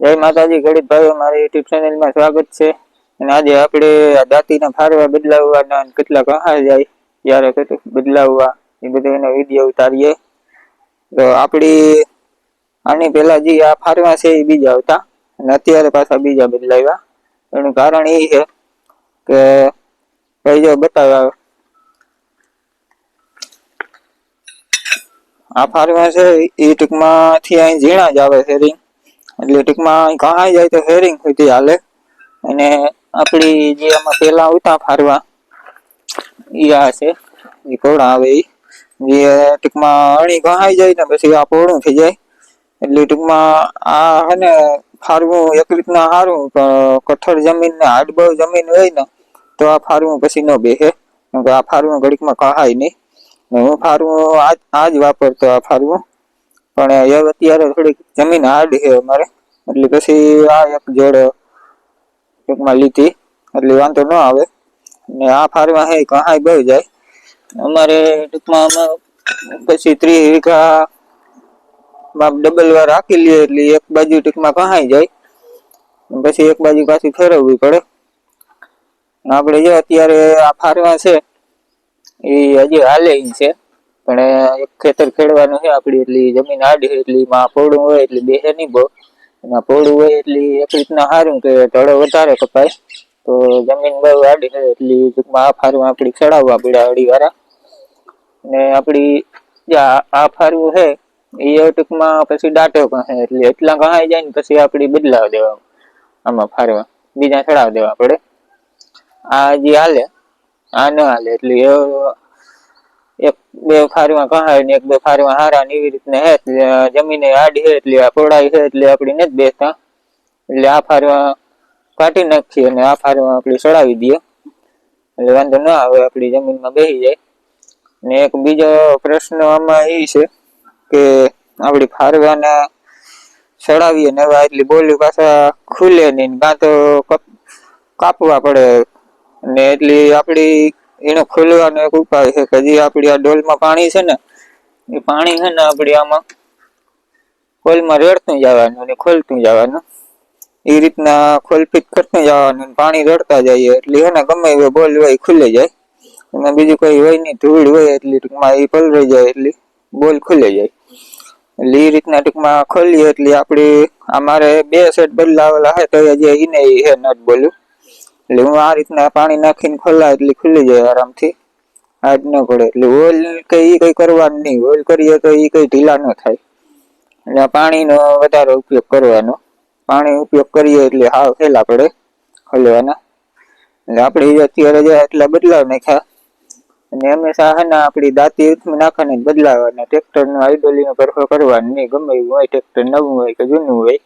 જય માતાજી ગણિત ભાઈઓ, મારી યુટ્યુબ ચેનલમાં સ્વાગત છે. અને આજે આપણે દાંતીના ફારવા બદલાવવાના કેટલાક કેટલા કહા જાય ત્યારે કેટલું બદલાવવા, એ બધું એનો વીડિયો ઉતારીએ. તો આપણી, આની પહેલાં જે આ ફારવા છે, એ બીજા હતા અને અત્યારે પાછા બીજા બદલાવ્યા. એનું કારણ એ છે કે, ભાઈ જો બતાવ્યા. આ ફારવા છે, એ ટૂંકમાંથી અહીં ઝીણા જ આવે છે રિંગ એટલે ટૂંકમાં કહાઈ જાય તો હેરિંગ સુધી હાલે. અને આપણી જે આમાં પહેલાં આવતા ફારવા એ આ છે. એ પહોળા આવે એ જે ટૂંકમાં અણી કહાઈ જાય ને પછી આ પહોળું થઈ જાય. એટલે ટૂંકમાં આ હે ને ફારવું એક રીતના સારું પણ કઠોર જમીન ને હાડબળ જમીન હોય ને, તો આ ફારવું પછી ન બેસે. કે આ ફારવું ઘડીકમાં કહાય નહીં. હું ફારવું આજ આજ વાપરતો આ ફારવું. પણ અત્યારે થોડીક જમીન હાર્ડ છે અમારે. એટલે પછી આ એક જોડ ટૂંકમાં લીધી. એટલે વાંધો ન આવે. ને આ ફારવા હે કહાય બહુ જાય. અમારે ટૂંકમાં અમે પછી ત્રીસ વીઘા માં ડબલ વાર રાખી લઈએ, એટલે એક બાજુ ટૂંકમાં કહાઈ જાય. પછી એક બાજુ પાછી ફેરવવી પડે. આપણે જો અત્યારે આ ફારવા છે, એ હજી હાલે છે. પણ એક ખેતર ખેડવાનું છે આપડી, એટલી જમીન આડી એટલી માં પોડું હોય, એટલે બેસે નહીં બહુ. એમાં પોડું હોય, એટલી એક રીતના સારું કે ધડો વધારે કપાય. તો જમીન બહુ આડી હોય એટલી ટૂંકમાં આ ફારવા આપડી ચડાવવા પડ્યા અડી વાળા ને આપડી જે આ ફારું છે એ ટૂંકમાં પછી દાંટો કહે એટલે એટલા કહાઈ જાય ને પછી આપડી બદલાવ દેવા આમાં ફારવા બીજા ચડાવ દેવા પડે. આ જે હાલે, આ ન હાલે, એટલે એક, બે ફારવા કહાય ને એક, બે ફારવા હારા ને એવી રીતના હે જમીને આડી હે, એટલે આ પહોળાઈ છે એટલે આપડી નથી બેસતા. એટલે આ ફારવા કાઢી નાખીએ અને આ ફારવા આપડી ચડાવી દઈએ. એટલે વાંધો ન આવે આપડી જમીનમાં બેસી જાય. ને એક બીજો પ્રશ્ન આમાં એ છે કે આપડી ફારવાના ચડાવીએ ને એવા એટલી બોલી પાછા ખુલે નહીં, કાં તો કપ- કાપવા પડે. ને એટલી આપડી એનો ખોલવાનો એક ઉપાય છે કે જે આપણી આ ડોલમાં પાણી છે ને, એ પાણી છે ને આપણી આમાં ખોલમાં રેડતું જવાનું અને ખોલતું જવાનું. એ રીતના ખોલપીટ કરતું જવાનું પાણી રડતા જઈએ. એટલે છે ને ગમે એવો બોલ હોય એ ખુલે જાય. એમાં બીજું કોઈ હોય નહીં, ધૂળ હોય એટલી ટૂંકમાં એ પલળી જાય એટલે બોલ ખુલે જાય. એટલે એ રીતના ટૂંકમાં ખોલીએ એટલે આપડી અમારે બે સેટ બદલાવેલા હોય તો હજી એને હે નટ બોલું. એટલે હું આ રીતના પાણી નાખીને ખોલા એટલે ખુલી જાય આરામથી. હાડ ન પડે. એટલે ઓઇલ કઈ એ કઈ કરવાનું નહીં. ઓઇલ કરીએ તો એ કઈ ઢીલા ન થાય. એટલે પાણીનો વધારે ઉપયોગ કરવાનો. પાણી ઉપયોગ કરીએ એટલે હાવ ફેલા પડે ખોલવાના. એટલે આપણે અત્યારે જે એટલા બદલાવ નાખ્યા. અને હંમેશા હે ને આપણી દાંતી ઉથમી જ બદલાવવાના ટ્રેક્ટરનો આઈડોલીનો પરફો કરવાનો નહીં. ગમે એવું હોય, ટ્રેક્ટર નવું હોય કે જૂનું હોય.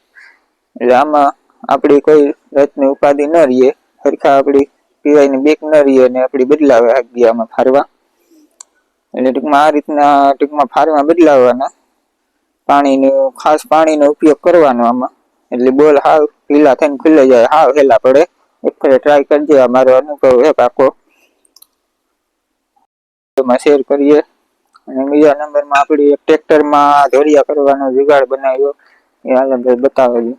એટલે આમાં આપણી કોઈ રતની ઉપાધિ ન રહીએ. સરખા આપણી પીવાયની બેક ન રહીએ અને આપણી બદલાવે આમાં ફારવા. એટલે ટૂંકમાં આ રીતના, ટૂંકમાં ફારવા બદલાવવાના પાણીનો, ખાસ પાણીનો ઉપયોગ કરવાનો આમાં. એટલે બોલ હાવ પીલા થઈને ખુલે જાય, હાવ હેલા પડે. એક ફરે ટ્રાય કરજે અમારો મારો અનુભવ હે પાકો. એમાં શેર કરીએ. અને બીજા નંબરમાં આપણી એક ટ્રેક્ટરમાં ધોરિયા કરવાનો જુગાડ બનાવ્યો. એ હાલ બતાવે છે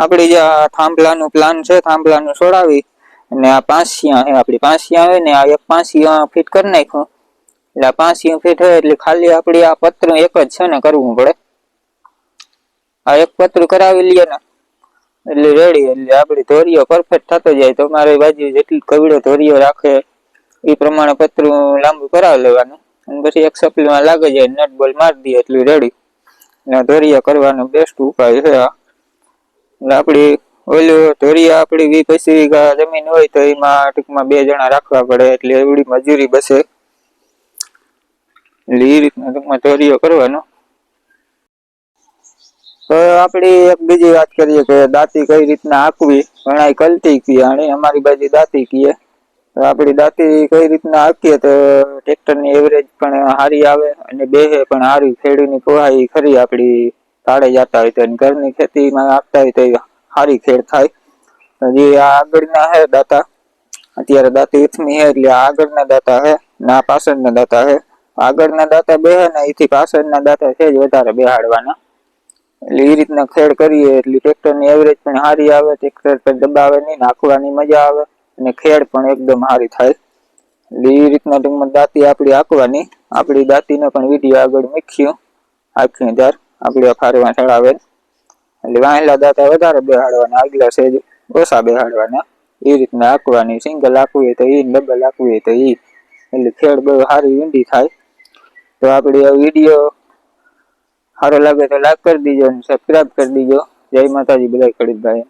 આપડી જે આ થાંભલાનું પ્લાન છે, થાંભલાનું છોડાવી અને આ પાંસિયા છે આપડી પાંસિયા આવે ને, આ એક પાંસિયા ફિટ કરી નાખ્યું. એટલે આ પાંસિયું ફિટ હોય એટલે ખાલી આપણી આ પત્ર એક જ છે ને કરવું પડે. આ એક પત્ર કરાવી લઈએ ને, એટલે રેડી એટલે આપણી ધોરીઓ પરફેક્ટ થતો જાય. તો મારી બાજુ જેટલી કવડો ધોરીઓ રાખે, એ પ્રમાણે પતરું લાંબુ કરાવી લેવાનું. અને પછી એક સપ્લીમાં લાગે જાય નટ બોલ મારી દઈએ એટલું રેડી અને ધોરીયા કરવાનો બેસ્ટ ઉપાય છે આ. આપડી ઓલું ધોરિયા આપડી વી પછી જમીન હોય તો એમાં ટૂંકમાં બે જણા રાખવા પડે એટલે એવડી મજૂરી બસે. એટલે રીતના ટૂંકમાં ધોરિયો કરવાનો. તો આપડી એક બીજી વાત કરીએ કે દાંતી કઈ રીતના હાંકવી? ઘણા કલતી કીએ, અને અમારી બાજુ દાંતી કીએ. તો આપડી દાંતી કઈ રીતના આંકીએ તો ટ્રેક્ટરની એવરેજ પણ સારી આવે અને બેહે પણ સારી ખેડૂની પોહાઈ ખરી આપડી તાળે જતા હોય તો ઘરની ખેતીમાં આપતા હોય તો સારી ખેડ થાય. હજી આ આગળના હે દાતા. અત્યારે દાંતી ઇથમી છે એટલે આગળના દાતા છે ના પાછળના દાતા છે આગળના દાંતા બે હે ને એથી પાછળના દાંતા છે જ વધારે બેહાડવાના. એટલે એ રીતના ખેડ કરીએ એટલે ટ્રેક્ટરની એવરેજ પણ સારી આવે, ટ્રેક્ટર પર દબાવે નહીં, નાખવાની મજા આવે અને ખેડ પણ એકદમ સારી થાય. એટલે એ રીતના ટૂંકમાં દાંતી આપણી આંકવાની આપણી દાંતીને પણ વીડિયો આગળ મૂક્યું. આખી ધાર આપણી ફારવા ચડાવે. એટલે વાહેલા દાંતા વધારે બેહાડવાના, આગલા સેજ ઓછા બેહાડવાના. એ રીતના આંકવાની સિંગલ આંકવી હોય તો ઈ, ડબલ આંકવી હોય તો ઈ. એટલે ખેડ બહુ સારી ઊંડી થાય. તો આપણે આ વીડિયો સારો લાગે તો લાઈક કરી દીજો અને સબસ્ક્રાઈબ કરી દીજો. જય માતાજી બધા ખેડૂત ભાઈ